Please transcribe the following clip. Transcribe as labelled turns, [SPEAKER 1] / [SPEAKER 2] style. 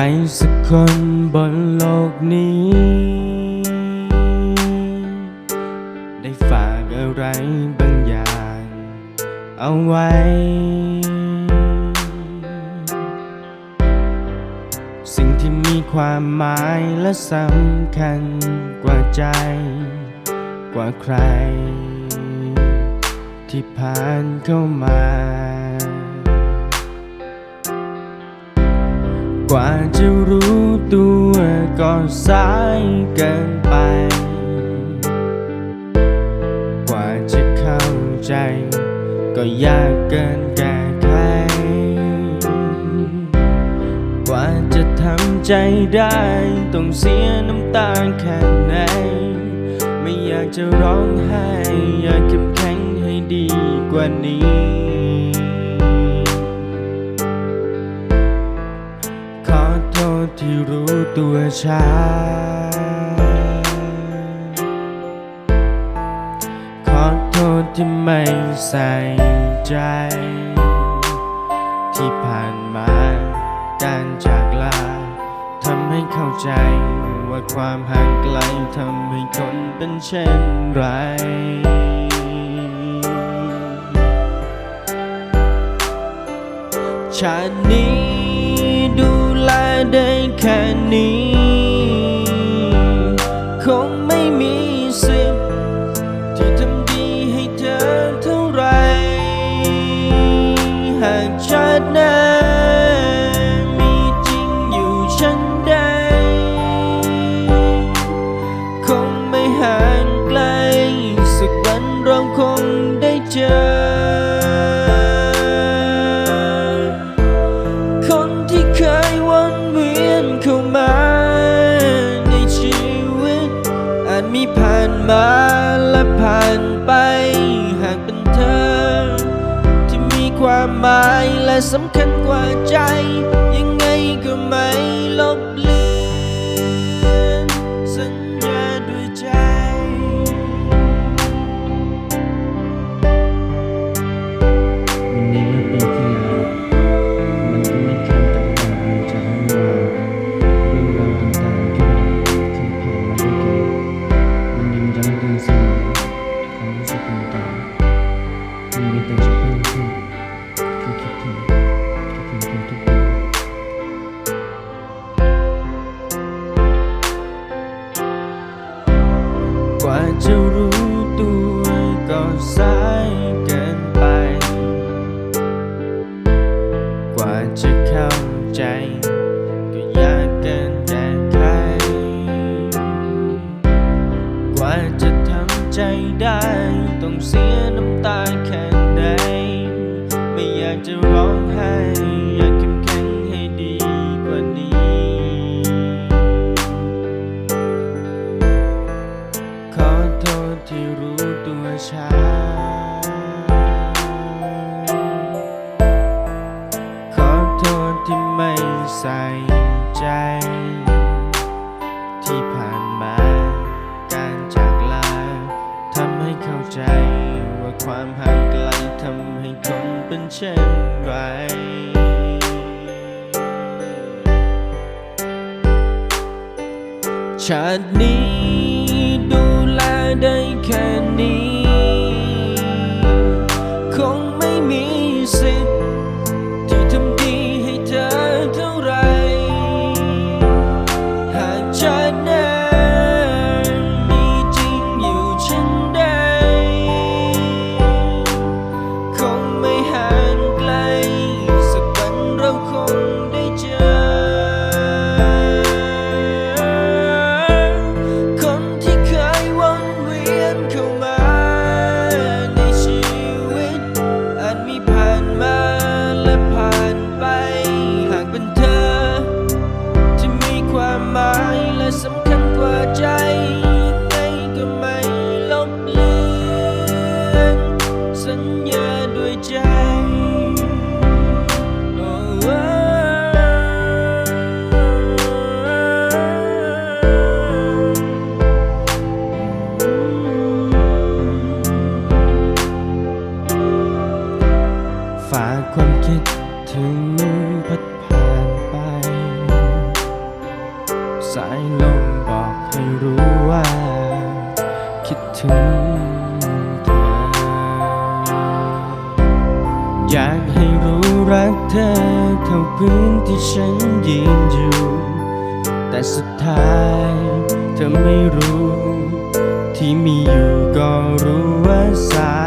[SPEAKER 1] ใครสักคนบนโลกนี้ ได้ฝากอะไรบางอย่าง เอาไว้ สิ่งที่มีความหมายและสำคัญกว่าใจ กว่าใคร ที่ผ่านเข้ามา กว่าจะรู้ตัวก็สายเกินไป กว่าจะเข้าใจ ก็ยากเกินแก้ไข กว่าจะทำใจได้ ต้องเสียน้ำตาแค่ไหน ไม่อยากจะร้องไห้ อยากเข้มแข็งให้ดีกว่านี้ ช้า ขอโทษที่ไม่ใส่ใจ ที่ผ่านมาการจากลาทำให้เข้าใจ ว่าความห่างไกลทำให้คนเป็นเช่นไรชาตินี้ดูแลได้แค่นี้ หาก สำคัญกว่าใจ ยังไงก็ไม่ลบเลือนสัญญาด้วยใจ
[SPEAKER 2] วันนี้เมื่อปีที่แล้ว มันก็ไม่คาดตั้งแต่เราจะรู้ว่าเรื่องราวต่างๆที่เราเคยผ่านมาด้วยกันมันยังย้ำเตือนเสมอความรู้สึกต่างๆมันมีแต่ เสี
[SPEAKER 1] ยน้ำตาแค่ไหนไม่อยากจะร้องไห้อยากเข้มแข็งให้ดีกว่านี้ ขอโทษที่รู้ตัวช้า ขอโทษที่ไม่ใส่ใจที่ผ่าน เข้าใจว่าความห่างไกลทำให้คนเป็นเช่นไร ชาตินี้ดูแลได้แค่นี้ ให้รู้ว่า คิดถึงเธอ อยากให้รู้รักเธอเท่าพื้นที่ฉันยืนอยู่ แต่สุดท้ายเธอไม่รู้ ที่มีอยู่ก็รู้ว่าสา